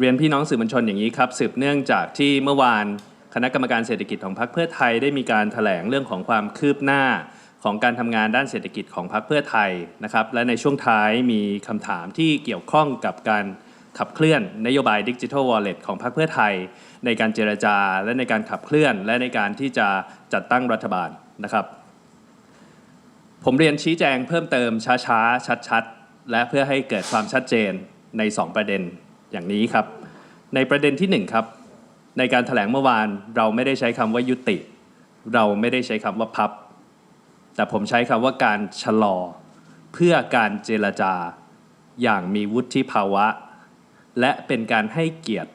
เรียนพี่น้องสื่อมวลชนอย่างนี้ครับสืบเนื่องจากที่เมื่อวานคณะกรรมการเศรษฐกิจของพรรคเพื่อไทยได้มีการแถลงเรื่องของความคืบหน้าของการทำงานด้านเศรษฐกิจของพรรคเพื่อไทยนะครับ และในช่วงท้ายมีคำถามที่เกี่ยวข้องกับการขับเคลื่อนนโยบายดิจิทัลวอลเล็ตของพรรคเพื่อไทย ในการเจรจาและในการขับเคลื่อน และในการที่จะจัดตั้งรัฐบาลนะครับ ผมเรียนชี้แจงเพิ่มเติมช้าๆ ชัดๆ และเพื่อให้เกิดความชัดเจนใน 2 ประเด็น อย่างนี้ครับ ในประเด็นที่1ครับในการถแถลงเมื่อวานเราไม่ได้ใช้คำว่ายุติ เราไม่ได้ใช้คำว่าพับ แต่ผมใช้คำว่าการชะลอ เพื่อการเจรจาอย่างมีวุฒิภาวะ และเป็นการให้เกียรติ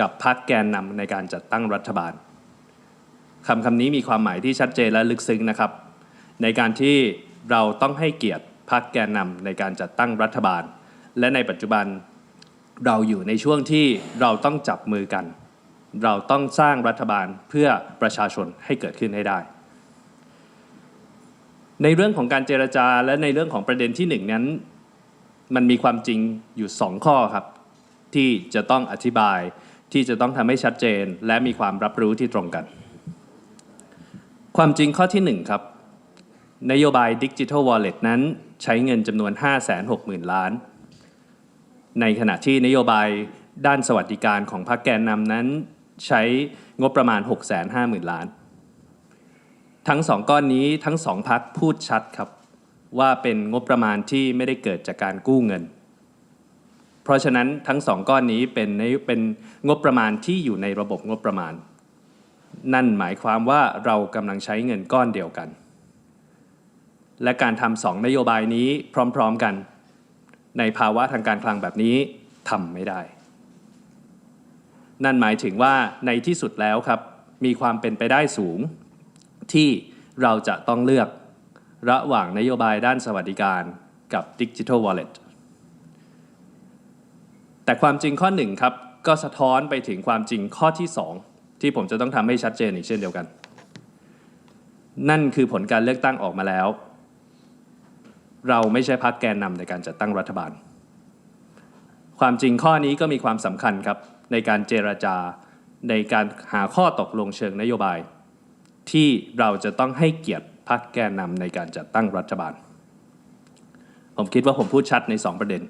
กับพรรคแกนนำในการจัดตั้งรัฐบาลคำคำนี้มีความหมายที่ชัดเจนและลึกซึ้งนะครับ ในการที่เราต้องให้เกียรติพรรคแกนนำในการจัดตั้งรัฐบาล และในปัจจุบัน เราอยู่ในช่วงที่เราต้องจับมือกัน เราต้องสร้างรัฐบาลเพื่อประชาชนให้เกิดขึ้นให้ได้ ในเรื่องของการเจรจาและในเรื่องของประเด็นที่หนึ่งนั้น มันมีความจริงอยู่สองข้อครับ ที่จะต้องอธิบายที่จะต้องทำให้ชัดเจน และมีความรับรู้ที่ตรงกัน ความจริงข้อที่หนึ่งครับ นโยบาย Digital Wallet นั้นใช้เงินจำนวน 560,000 ล้าน ในขณะที่นโยบายด้านสวัสดิการของพรรคแกนนำนั้นใช้งบประมาณ 650,000 ล้าน ทั้งสองก้อนนี้ทั้งสองพักพูดชัดครับ ว่าเป็นงบประมาณที่ไม่ได้เกิดจากการกู้เงิน เพราะฉะนั้นทั้งสองก้อนนี้เป็นในเป็นงบประมาณที่อยู่ในระบบงบประมาณ นั่นหมายความว่าเรากำลังใช้เงินก้อนเดียวกัน และการทำสองนโยบายนี้พร้อม ๆกัน ในภาวะทางการคลังแบบนี้ทำไม่ได้ นั่นหมายถึงว่าในที่สุดแล้วครับ มีความเป็นไปได้สูง ที่เราจะต้องเลือกระหว่างนโยบายด้านสวัสดิการกับ Digital Wallet แต่ความจริงข้อหนึ่งครับ ก็สะท้อนไปถึงความจริงข้อที่สองที่ผมจะต้องทำให้ชัดเจนอีกเช่นเดียวกัน นั่นคือผลการเลือกตั้งออกมาแล้ว เราไม่ใช่พักแกนนำในการจัดตั้งรัฐบาล ความจริงข้อนี้ก็มีความสำคัญครับในการเจรจาในการหาข้อตกลงเชิงนโยบาย ที่เราจะต้องให้เกียรติพักแกนนำในการจัดตั้งรัฐบาล ผมคิดว่าผมพูดชัดใน 2 ประเด็น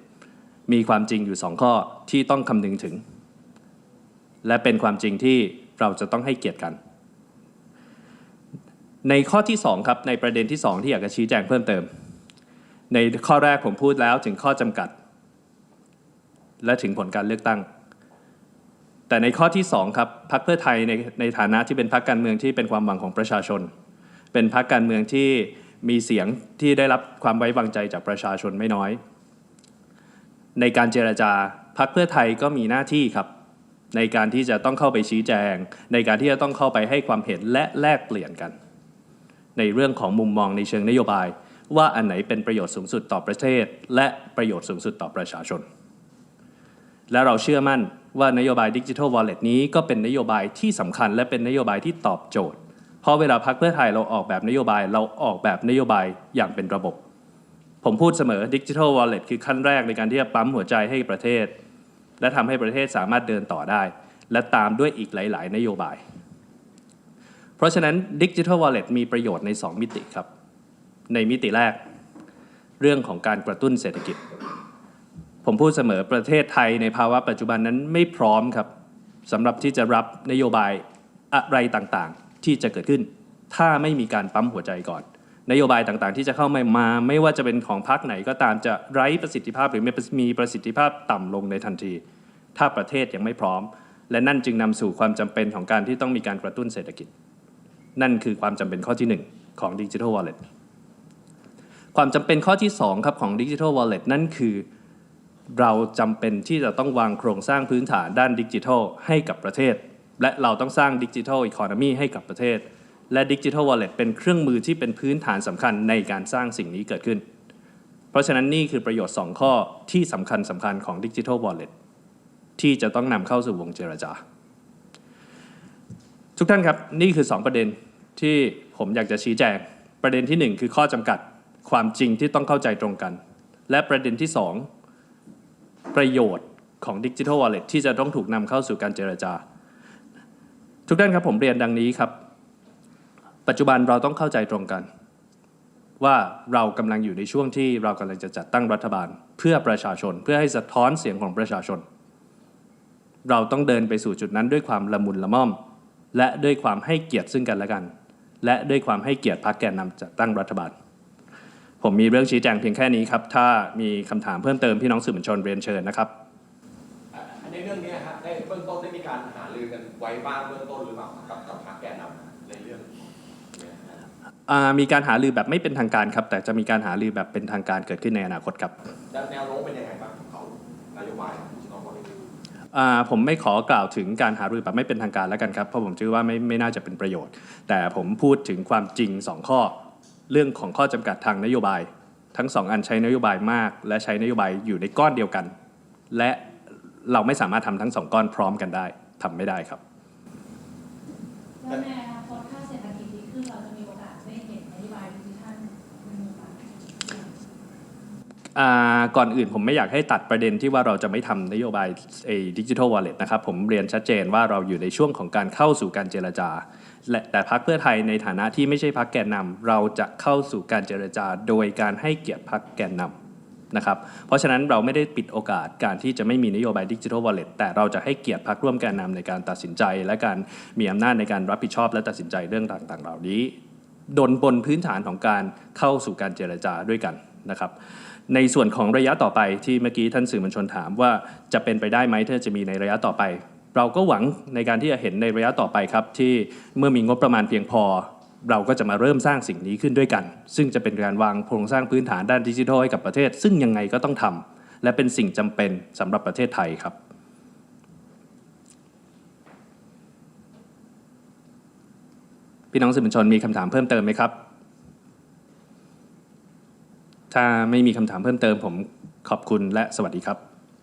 มีความจริงอยู่ 2 ข้อที่ต้องคำนึงถึง และเป็นความจริงที่เราจะต้องให้เกียรติกัน ในข้อที่ 2 ครับในประเด็นที่ 2 ที่อยากจะชี้แจงเพิ่มเติม ในข้อแรกผมพูดแล้วถึงข้อจำกัด และถึงผลการเลือกตั้ง แต่ในข้อที่ 2 ครับพรรคเพื่อไทยในในฐานะที่เป็นพรรคการเมืองที่เป็นความหวังของประชาชน เป็นพรรคการเมืองที่มีเสียงที่ได้รับความไว้วางใจจากประชาชนไม่น้อย ในการเจรจาพรรคเพื่อไทยก็มีหน้าที่ครับในการที่จะต้องเข้าไปชี้แจง ในการที่จะต้องเข้าไปให้ความเห็นและแลกเปลี่ยนกัน ในเรื่องของมุมมองในเชิงนโยบาย ว่าอันไหนเป็นประโยชน์สูงสุดต่อประเทศ และประโยชน์สูงสุดต่อประชาชน และเราเชื่อมั่นว่านโยบายดิจิทัลวอลเล็ตนี้ก็เป็นนโยบายที่สำคัญและเป็นนโยบายที่ตอบโจทย์ เพราะเวลาพักเพื่อไทยเราออกแบบนโยบายเราออกแบบนโยบายอย่างเป็นระบบ ผมพูดเสมอดิจิทัลวอลเล็ตคือขั้นแรกในการที่จะปั๊มหัวใจให้ประเทศ และทำให้ประเทศสามารถเดินต่อได้ และตามด้วยอีกหลาย ๆ นโยบาย เพราะฉะนั้นดิจิทัลวอลเล็ตมีประโยชน์ใน 2 มิติครับ ในมิติแรก เรื่องของการกระตุ้นเศรษฐกิจ ผมพูดเสมอประเทศไทยในภาวะปัจจุบันนั้นไม่พร้อมครับสำหรับที่จะรับนโยบายอะไรต่างๆ ที่จะเกิดขึ้น ถ้าไม่มีการปั๊มหัวใจก่อน นโยบายต่างๆ ที่จะเข้ามามา ไม่ว่าจะเป็นของพรรคไหนก็ตามจะไร้ประสิทธิภาพหรือมีประสิทธิภาพต่ำลงในทันที ถ้าประเทศยังไม่พร้อม และนั่นจึงนำสู่ความจำเป็นของการที่ต้องมีการกระตุ้นเศรษฐกิจ นั่นคือความจำเป็นข้อที่หนึ่งของ Digital Wallet ความจำเป็นข้อที่สองครับของ Digital Wallet นั่นคือ เราจำเป็นที่จะต้องวางโครงสร้างพื้นฐานด้านดิจิทัลให้กับประเทศ และเราต้องสร้างดิจิทัลอีโคโนมีให้กับประเทศ และดิจิทัลวอลเล็ตเป็นเครื่องมือที่เป็นพื้นฐานสำคัญในการสร้างสิ่งนี้เกิดขึ้น เพราะฉะนั้นนี่คือประโยชน์ 2 ข้อที่สำคัญสำคัญของดิจิทัลวอลเล็ตที่จะต้องนำเข้าสู่วงเจรจา ทุกท่านครับนี่คือ 2 ประเด็นที่ผมอยากจะชี้แจงประเด็นทีหนึ่1 คือข้อจำกัด ความจริงที่ต้องเข้าใจตรงกัน และประเด็นที่ 2 ประโยชน์ของดิจิทัลวอลเล็ตที่จะต้องถูกนำเข้าสู่การเจรจา ทุกท่านครับผมเรียนดังนี้ครับ ปัจจุบันเราต้องเข้าใจตรงกัน ว่าเรากำลังอยู่ในช่วงที่เรากำลังจะจัดตั้งรัฐบาล เพื่อประชาชน เพื่อให้สะท้อนเสียงของประชาชน เราต้องเดินไปสู่จุดนั้นด้วยความละมุนละม่อม และด้วยความให้เกียรติซึ่งกันและกัน และด้วยความให้เกียรติพรรคแกนนำจัดตั้งรัฐบาล ผมมีเรื่องชี้แจงเพียงแค่นี้ครับ ถ้ามีคำถามเพิ่มเติมพี่น้องสื่อมวลชนเรียนเชิญนะครับอะในเรื่องเนี้ยฮะได้เบื้องต้นได้มีการหารือกันไว้บ้างเบื้องต้นหรือเปล่ากับกับพรรคแกนนำในเรื่องเนี่ยฮะอ่ามีการหารือแบบไม่เป็นทางการครับ แต่จะมีการหารือแบบเป็นทางการเกิดขึ้นในอนาคตครับแล้วแนวโน้มเป็นยังไงบ้างของเขานโยบายดิจิทัลวอลเล็ตอ่าผมไม่ขอกล่าวถึงการหารือแบบไม่เป็นทางการแล้วกันครับเพราะผมคิดว่าไม่ไม่น่าจะเป็นประโยชน์ แต่ผมพูดถึงความจริง 2 ข้อ เรื่องของข้อจำกัดทางนโยบาย ทั้ง 2 อันใช้นโยบายมาก และใช้นโยบายอยู่ในก้อนเดียวกัน และเราไม่สามารถทำทั้งสองก้อนพร้อมกันได้ทำไม่ได้ครับ ก่อนอื่นผมไม่อยากให้ตัดประเด็นที่ว่าเราจะไม่ทำนโยบายดิจิทัลวอลเล็ตนะครับผมเรียนชัดเจนว่าเราอยู่ในช่วงของการเข้าสู่การเจรจา และแต่พักเพื่อไทยในฐานะที่ไม่ใช่พักแกนนำเราจะเข้าสู่การเจรจา โดยการให้เกียรติพักแกนนำนะครับเพราะฉะนั้นเราไม่ได้ปิดโอกาสการที่จะไม่มีนโยบายดิจิทัลวอลเล็ตแต่เราจะให้เกียรติพักร่วมแกนนำในการตัดสินใจ และการมีอำนาจในการรับผิดชอบและตัดสินใจเรื่องต่างๆ เหล่านี้ดนบนพื้นฐานของการเข้าสู่การเจรจาด้วยกันนะครับ ในส่วนของระยะต่อไปที่เมื่อกี้ท่านสื่อมวลชนถามว่าจะเป็นไปได้ไหมถ้าจะมีในระยะต่อไป เราก็หวังในการที่จะเห็นในระยะต่อไปครับ ที่เมื่อมีงบประมาณเพียงพอ เราก็จะมาเริ่มสร้างสิ่งนี้ขึ้นด้วยกัน ซึ่งจะเป็นการวางโครงสร้างพื้นฐานด้านดิจิทัลให้กับประเทศ ซึ่งยังไงก็ต้องทำและเป็นสิ่งจำเป็นสำหรับประเทศไทยครับพี่น้องสื่อมวลชนมีคำถามเพิ่มเติมไหมครับ ถ้าไม่มีคำถามเพิ่มเติมผมขอบคุณและสวัสดีครับ